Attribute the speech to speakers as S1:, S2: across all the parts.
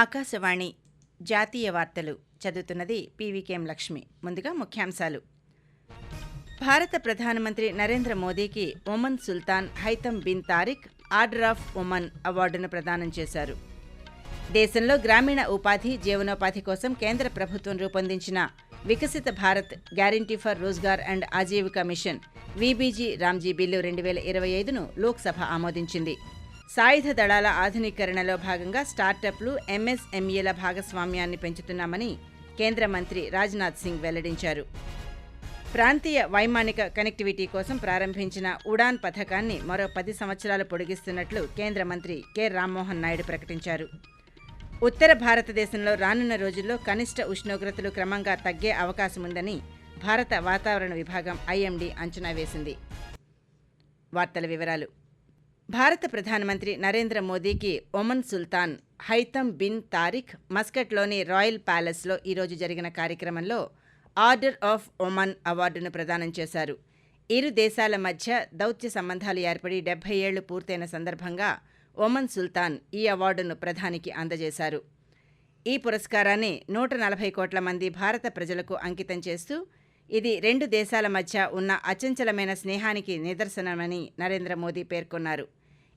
S1: ఆకాశవాణి జాతీయ వార్తలు చదువుతున్నది పీవీకేఎం లక్ష్మి. ముందుగా ముఖ్యాంశాలు. భారత ప్రధానమంత్రి నరేంద్ర మోదీకి Oman sultan Haitham bin Tariq order of Oman అవార్డును ప్రదానం చేశారు. దేశంలో గ్రామీణ ఉపాధి జీవనోపాధి కోసం కేంద్ర ప్రభుత్వం రూపొందించిన Viksit Bharat guarantee for Rozgar and Ajeevika mission VBG RAM G bill రెండు వేల ఇరవై ఐదును లోక్సభ ఆమోదించింది. సాయుధ దళాల ఆధునీకరణలో భాగంగా స్టార్టప్లు ఎంఎస్ఎంఈల భాగస్వామ్యాన్ని పెంచుతున్నామని కేంద్ర మంత్రి రాజ్నాథ్ సింగ్ వెల్లడించారు. ప్రాంతీయ వైమానిక కనెక్టివిటీ కోసం ప్రారంభించిన ఉడాన్ పథకాన్ని మరో పది సంవత్సరాలు పొడిగిస్తున్నట్లు కేంద్ర మంత్రి కె. రామ్మోహన్ నాయుడు ప్రకటించారు. ఉత్తర భారతదేశంలో రానున్న రోజుల్లో కనిష్ట ఉష్ణోగ్రతలు క్రమంగా తగ్గే అవకాశముందని భారత వాతావరణ విభాగం ఐఎండీ అంచనా వేసింది. వార్తల వివరాలు. భారత ప్రధానమంత్రి నరేంద్ర మోదీకి Oman sultan Haitham bin Tariq మస్కట్లోని royal ప్యాలెస్లో ఈరోజు జరిగిన కార్యక్రమంలో ఆర్డర్ ఆఫ్ ఒమన్ అవార్డును ప్రదానం చేశారు. ఇరు దేశాల మధ్య దౌత్య సంబంధాలు ఏర్పడి డెబ్బై ఏళ్ళు పూర్తయిన సందర్భంగా ఒమన్ సుల్తాన్ ఈ అవార్డును ప్రధానికి అందజేశారు. ఈ పురస్కారాన్ని నూట నలభై కోట్ల మంది భారత ప్రజలకు అంకితం చేస్తూ ఇది రెండు దేశాల మధ్య ఉన్న అచంచలమైన స్నేహానికి నిదర్శనమని నరేంద్ర మోదీ పేర్కొన్నారు.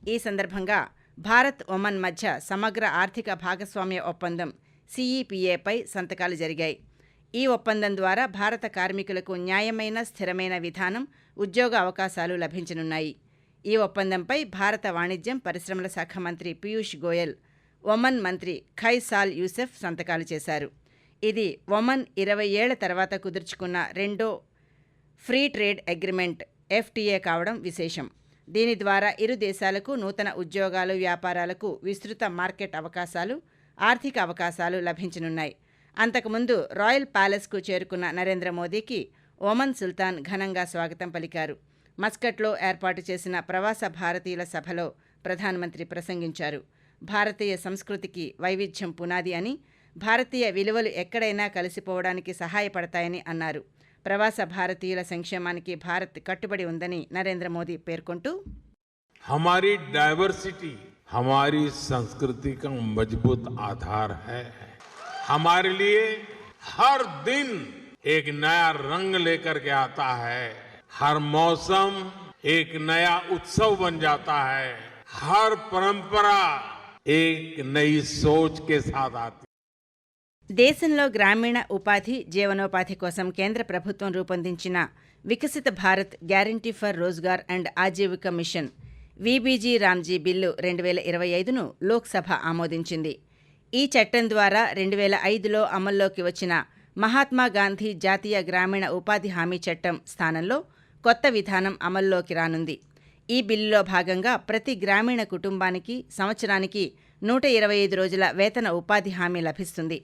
S1: ఈ సందర్భంగా భారత్ ఒమన్ మధ్య సమగ్ర ఆర్థిక భాగస్వామ్య ఒప్పందం సిఈపిఏపై సంతకాలు జరిగాయి. ఈ ఒప్పందం ద్వారా భారత కార్మికులకు న్యాయమైన స్థిరమైన విధానం ఉద్యోగ అవకాశాలు లభించనున్నాయి. ఈ ఒప్పందంపై భారత వాణిజ్యం పరిశ్రమల శాఖ మంత్రి పీయూష్ గోయల్ ఒమన్ మంత్రి ఖైసాల్ యూసెఫ్ సంతకాలు చేశారు. ఇది ఒమన్ ఇరవై ఏళ్ళ తర్వాత కుదుర్చుకున్న రెండో ఫ్రీ ట్రేడ్ అగ్రిమెంట్ ఎఫ్టీఏ కావడం విశేషం. దీని ద్వారా ఇరు దేశాలకు నూతన ఉద్యోగాలు వ్యాపారాలకు విస్తృత మార్కెట్ అవకాశాలు ఆర్థిక అవకాశాలు లభించనున్నాయి. అంతకుముందు రాయల్ ప్యాలెస్కు చేరుకున్న నరేంద్ర మోదీకి ఒమన్ సుల్తాన్ ఘనంగా స్వాగతం పలికారు. మస్కట్లో ఏర్పాటు చేసిన ప్రవాస భారతీయుల సభలో ప్రధానమంత్రి ప్రసంగించారు. భారతీయ సంస్కృతికి వైవిధ్యం పునాది అని భారతీయ విలువలు ఎక్కడైనా కలిసిపోవడానికి సహాయపడతాయని అన్నారు ప్రవాస భారతీయుల సంక్షేమానికి భారత్ కట్టుబడి ఉందని నరేంద్ర మోదీ పేర్కొంటూ
S2: हमारी डाइवर्सिटी हमारी संस्कृति का मजबूत आधार है हमारे लिए हर दिन एक नया रंग लेकर के आता है हर मौसम एक नया उत्सव बन जाता है हर परंपरा एक नई सोच के साथ आती है
S1: దేశంలో గ్రామీణ ఉపాధి జీవనోపాధి కోసం కేంద్ర ప్రభుత్వం రూపొందించిన Viksit Bharat guarantee for Rozgar and Ajeevika mission VBG RAM G bill రెండు వేల ఇరవై ఐదును లోక్సభ ఆమోదించింది. ఈ చట్టం ద్వారా రెండు వేల ఐదులో అమల్లోకి వచ్చిన మహాత్మా గాంధీ జాతీయ గ్రామీణ ఉపాధి హామీ చట్టం స్థానంలో కొత్త విధానం అమల్లోకి రానుంది. ఈ బిల్లులో భాగంగా ప్రతి గ్రామీణ కుటుంబానికి సంవత్సరానికి నూట ఇరవై ఐదు రోజుల వేతన ఉపాధి హామీ లభిస్తుంది.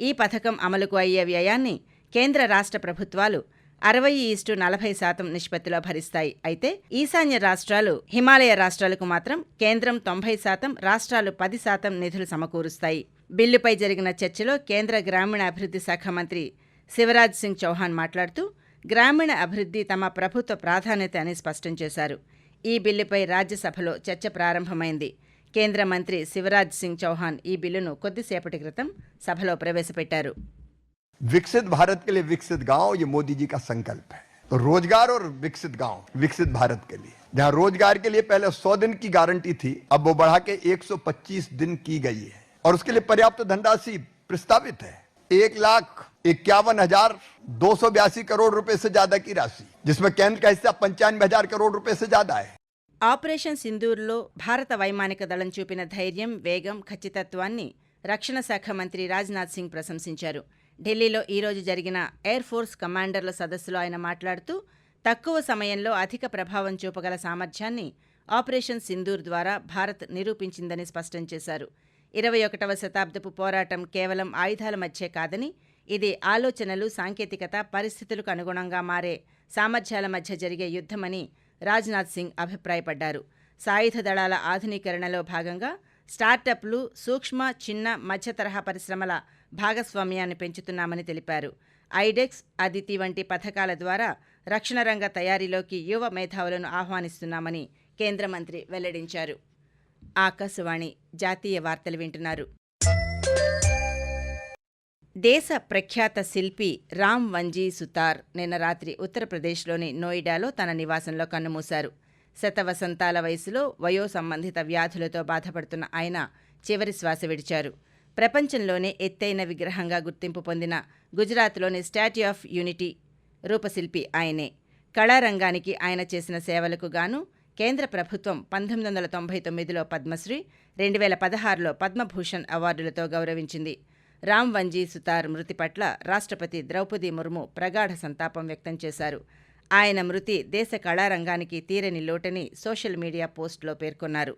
S1: ఈ పథకం అమలుకు అయ్యే వ్యయాన్ని కేంద్ర రాష్ట్ర ప్రభుత్వాలు అరవై ఈస్టు నలభై శాతం నిష్పత్తిలో భరిస్తాయి. అయితే ఈశాన్య రాష్ట్రాలు హిమాలయ రాష్ట్రాలకు మాత్రం కేంద్రం తొంభై శాతం రాష్ట్రాలు పది శాతం నిధులు సమకూరుస్తాయి. బిల్లుపై జరిగిన చర్చలో కేంద్ర గ్రామీణ అభివృద్ధి శాఖ మంత్రి శివరాజ్ సింగ్ చౌహాన్ మాట్లాడుతూ గ్రామీణ అభివృద్ధి తమ ప్రభుత్వ ప్రాధాన్యత అని స్పష్టం చేశారు. ఈ బిల్లుపై రాజ్యసభలో చర్చ ప్రారంభమైంది. కేంద్ర మంత్రి శివరాజ్ సింగ్ చౌహాన్ ఈ బిల్లును కొద్దిసేపటి క్రితం సభలో ప్రవేశపెట్టారు
S3: विकसित भारत के लिए विकसित गांव ये मोदी जी का संकल्प है तो रोजगार और विकसित गांव विकसित भारत के लिए जहां रोजगार के लिए पहले 100 दिन की गारंटी थी अब वो बढ़ा के 125 दिन की गई है और उसके लिए पर्याप्त धनराशि प्रस्तावित है एक लाख इक्यावन हजार दो सौ बयासी करोड़ रुपए से ज्यादा की राशि जिसमें केंद्र का हिस्सा पंचानवे हजार करोड़ रुपए से ज्यादा है
S1: ఆపరేషన్ సింధూర్లో భారత వైమానిక దళం చూపిన ధైర్యం వేగం ఖచ్చితత్వాన్ని రక్షణ శాఖ మంత్రి రాజ్నాథ్ సింగ్ ప్రశంసించారు. ఢిల్లీలో ఈరోజు జరిగిన ఎయిర్ ఫోర్స్ కమాండర్ల సదస్సులో ఆయన మాట్లాడుతూ తక్కువ సమయంలో అధిక ప్రభావం చూపగల సామర్థ్యాన్ని ఆపరేషన్ సింధూర్ ద్వారా భారత్ నిరూపించిందని స్పష్టం చేశారు. ఇరవై ఒకటవ శతాబ్దపు పోరాటం కేవలం ఆయుధాల మధ్యే కాదని ఇది ఆలోచనలు సాంకేతికత పరిస్థితులకు అనుగుణంగా మారే సామర్థ్యాల మధ్య జరిగే యుద్ధమని రాజ్నాథ్ సింగ్ అభిప్రాయపడ్డారు. సాయుధ దళాల ఆధునీకరణలో భాగంగా స్టార్టప్లు సూక్ష్మ చిన్న మధ్య తరహా పరిశ్రమల భాగస్వామ్యాన్ని పెంచుతున్నామని తెలిపారు. ఐడెక్స్ అదితి వంటి పథకాల ద్వారా రక్షణ రంగ తయారీలోకి యువ మేధావులను ఆహ్వానిస్తున్నామని కేంద్ర మంత్రి వెల్లడించారు. ఆకాశవాణి జాతీయ వార్తలు వింటున్నారు. దేశ ప్రఖ్యాత శిల్పి రామ్ వంజీ సుతార్ నిన్న రాత్రి ఉత్తరప్రదేశ్లోని నోయిడాలో తన నివాసంలో కన్నుమూశారు. శతవసంతాల వయసులో వయో సంబంధిత వ్యాధులతో బాధపడుతున్న ఆయన చివరి శ్వాస విడిచారు. ప్రపంచంలోనే ఎత్తైన విగ్రహంగా గుర్తింపు పొందిన గుజరాత్లోని స్టాట్యూ ఆఫ్ యూనిటీ రూపశిల్పి ఆయనే. కళారంగానికి ఆయన చేసిన సేవలకు గాను కేంద్ర ప్రభుత్వం పంతొమ్మిది వందల తొంభై తొమ్మిదిలో పద్మశ్రీ రెండు వేల పదహారులో పద్మభూషణ్ అవార్డులతో గౌరవించింది. రామ్ వంజీ సుతార్ మృతి పట్ల రాష్ట్రపతి ద్రౌపది ముర్ము ప్రగాఢ సంతాపం వ్యక్తం చేశారు. ఆయన మృతి దేశ కళారంగానికి తీరని లోటని సోషల్ మీడియా పోస్టులో పేర్కొన్నారు.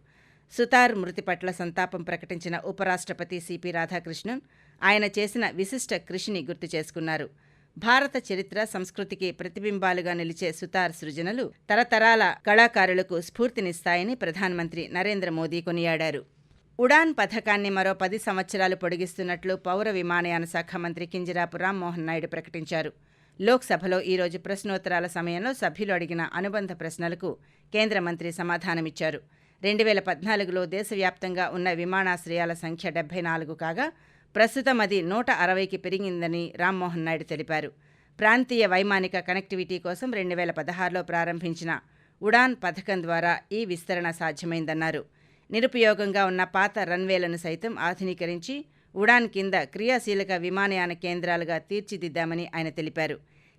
S1: సుతార్ మృతి పట్ల సంతాపం ప్రకటించిన ఉపరాష్ట్రపతి సిపి రాధాకృష్ణన్ ఆయన చేసిన విశిష్ట కృషిని గుర్తు చేసుకున్నారు. భారత చరిత్ర సంస్కృతికి ప్రతిబింబాలుగా నిలిచే సుతార్ సృజనలు తరతరాల కళాకారులకు స్ఫూర్తినిస్తాయని ప్రధానమంత్రి నరేంద్ర మోదీ కొనియాడారు. ఉడాన్ పథకాన్ని మరో పది సంవత్సరాలు పొడిగిస్తున్నట్లు పౌర విమానయాన శాఖ మంత్రి కింజరాపు రామ్మోహన్ నాయుడు ప్రకటించారు. లోక్సభలో ఈరోజు ప్రశ్నోత్తరాల సమయంలో సభ్యులు అడిగిన అనుబంధ ప్రశ్నలకు కేంద్ర మంత్రి సమాధానమిచ్చారు. రెండు వేల పద్నాలుగులో దేశవ్యాప్తంగా ఉన్న విమానాశ్రయాల సంఖ్య డెబ్బై నాలుగు కాగా ప్రస్తుతం అది నూట అరవైకి పెరిగిందని రామ్మోహన్ నాయుడు తెలిపారు. ప్రాంతీయ వైమానిక కనెక్టివిటీ కోసం రెండు వేల పదహారులో ప్రారంభించిన ఉడాన్ పథకం ద్వారా ఈ విస్తరణ సాధ్యమైందన్నారు. నిరుపయోగంగా ఉన్న పాత రన్వేలను సైతం ఆధునీకరించి ఉడాన్ కింద క్రియాశీలక విమానయాన కేంద్రాలుగా తీర్చిదిద్దామని ఆయన తెలిపారు.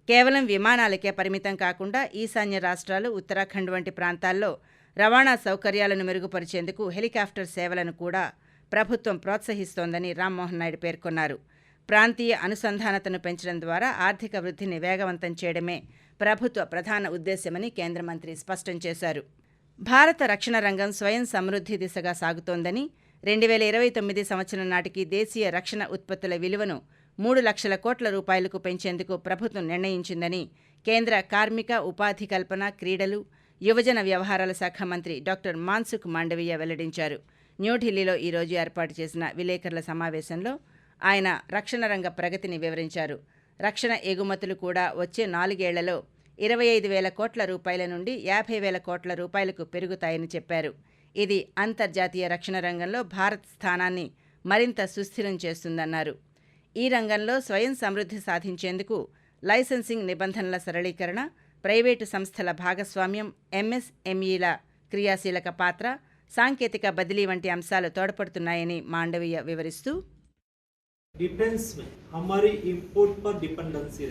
S1: కేవలం విమానాలకే పరిమితం కాకుండా ఈశాన్య రాష్ట్రాలు ఉత్తరాఖండ్ వంటి ప్రాంతాల్లో రవాణా సౌకర్యాలను మెరుగుపరిచేందుకు హెలికాప్టర్ సేవలను కూడా ప్రభుత్వం ప్రోత్సహిస్తోందని రామ్మోహన్ నాయుడు పేర్కొన్నారు. ప్రాంతీయ అనుసంధానతను పెంచడం ద్వారా ఆర్థిక వృద్ధిని వేగవంతం చేయడమే ప్రభుత్వ ప్రధాన ఉద్దేశ్యమని కేంద్ర మంత్రి స్పష్టం చేశారు. భారత రక్షణ రంగం స్వయం సమృద్ధి దిశగా సాగుతోందని రెండు వేల ఇరవై తొమ్మిది సంవత్సరం నాటికి దేశీయ రక్షణ ఉత్పత్తుల విలువను మూడు లక్షల కోట్ల రూపాయలకు పెంచేందుకు ప్రభుత్వం నిర్ణయించిందని కేంద్ర కార్మిక ఉపాధి కల్పన క్రీడలు యువజన వ్యవహారాల శాఖ మంత్రి డాక్టర్ మాన్సుఖ్ మాండవీయ వెల్లడించారు. న్యూఢిల్లీలో ఈరోజు ఏర్పాటు చేసిన విలేకరుల సమావేశంలో ఆయన రక్షణ రంగ ప్రగతిని వివరించారు. రక్షణ ఎగుమతులు కూడా వచ్చే నాలుగేళ్ళలో ఇరవై ఐదు వేల కోట్ల రూపాయల నుండి యాభై వేల కోట్ల రూపాయలకు పెరుగుతాయని చెప్పారు. ఇది అంతర్జాతీయ రక్షణ రంగంలో భారత్ స్థానాన్ని మరింత సుస్థిరం చేస్తుందన్నారు. ఈ రంగంలో స్వయం సమృద్ధి సాధించేందుకు లైసెన్సింగ్ నిబంధనల సరళీకరణ ప్రైవేటు సంస్థల భాగస్వామ్యం ఎంఎస్ఎంఈల క్రియాశీలక పాత్ర సాంకేతిక బదిలీ వంటి అంశాలు తోడ్పడుతున్నాయని మాండవీయ వివరిస్తూ
S4: డిఫెన్స్ హమారీ ఇంపోర్ట్ పర్ డిపెండెన్సీ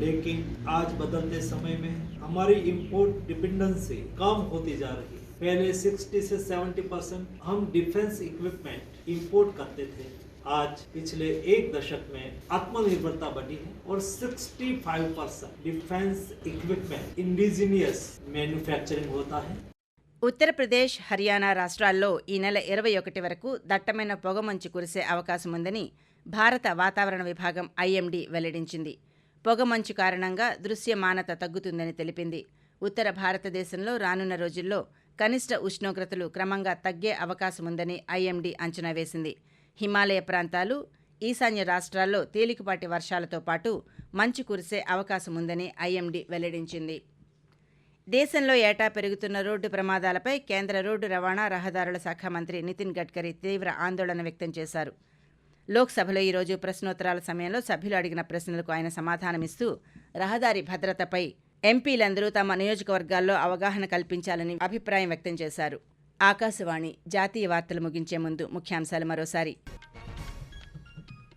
S4: लेकिन आज बदलते समय में हमारी इंपोर्ट डिपेंडेंसी कम होती जा रही है पहले 60 से 70 परसेंट हम डिफेंस इक्विपमेंट इंपोर्ट करते थे आज पिछले एक दशक में आत्मनिर्भरता बढ़ी है और 65 percent defence equipment indigenous manufacturing होता है
S1: ఉత్తరప్రదేశ్ హర్యానా రాష్ట్రాల్లో ఈ నెల ఇరవై ఒకటి వరకు దట్టమైన పొగమంచు కురిసే అవకాశం ఉందని భారత వాతావరణ విభాగం ఐఎండీ వెల్లడించింది పొగమంచు కారణంగా దృశ్యమానత తగ్గుతుందని తెలిపింది. ఉత్తర భారతదేశంలో రానున్న రోజుల్లో కనిష్ట ఉష్ణోగ్రతలు క్రమంగా తగ్గే అవకాశముందని ఐఎండీ అంచనా వేసింది. హిమాలయ ప్రాంతాలు ఈశాన్య రాష్ట్రాల్లో తేలికపాటి వర్షాలతో పాటు మంచు కురిసే అవకాశం ఉందని ఐఎండీ వెల్లడించింది. దేశంలో ఏటా పెరుగుతున్న రోడ్డు ప్రమాదాలపై కేంద్ర రోడ్డు రవాణా రహదారుల శాఖ మంత్రి నితిన్ గడ్కరీ తీవ్ర ఆందోళన వ్యక్తం చేశారు. లోక్సభలో ఈరోజు ప్రశ్నోత్తరాల సమయంలో సభ్యులు అడిగిన ప్రశ్నలకు ఆయన సమాధానమిస్తూ రహదారి భద్రతపై ఎంపీలందరూ తమ నియోజకవర్గాల్లో అవగాహన కల్పించాలని అభిప్రాయం వ్యక్తం చేశారు. ఆకాశవాణి జాతీయ వార్తలు ముగించే ముందు ముఖ్యాంశాలు మరోసారి.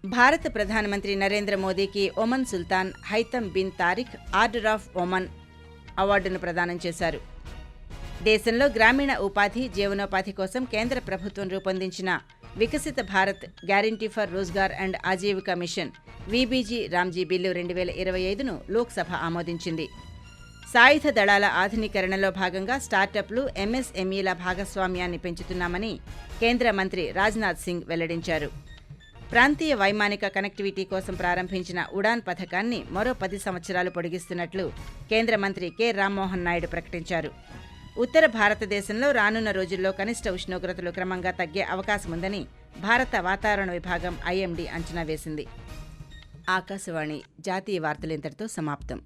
S1: భారత ప్రధానమంత్రి నరేంద్ర మోదీకి Oman sultan Haitham bin Tariq order of Oman అవార్డును ప్రదానం చేశారు. దేశంలో గ్రామీణ ఉపాధి జీవనోపాధి కోసం కేంద్ర ప్రభుత్వం రూపొందించిన Viksit Bharat guarantee for Rozgar and Ajeevika mission VBG RAM G bill రెండు వేల ఇరవై ఐదును లోక్సభ ఆమోదించింది. సాయుధ దళాల ఆధునీకరణలో భాగంగా స్టార్టప్లు ఎంఎస్ఎంఈల భాగస్వామ్యాన్ని పెంచుతున్నామని కేంద్ర మంత్రి రాజ్నాథ్ సింగ్ వెల్లడించారు. ప్రాంతీయ వైమానిక కనెక్టివిటీ కోసం ప్రారంభించిన ఉడాన్ పథకాన్ని మరో పది సంవత్సరాలు పొడిగిస్తున్నట్లు కేంద్ర మంత్రి కె రామ్మోహన్ నాయుడు ప్రకటించారు. ఉత్తర భారతదేశంలో రానున్న రోజుల్లో కనిష్ట ఉష్ణోగ్రతలు క్రమంగా తగ్గే అవకాశం ఉందని భారత వాతావరణ విభాగం ఐఎండీ అంచనా వేసింది. ఆకాశవాణి జాతీయ వార్తలు ఇంతటితో సమాప్తం.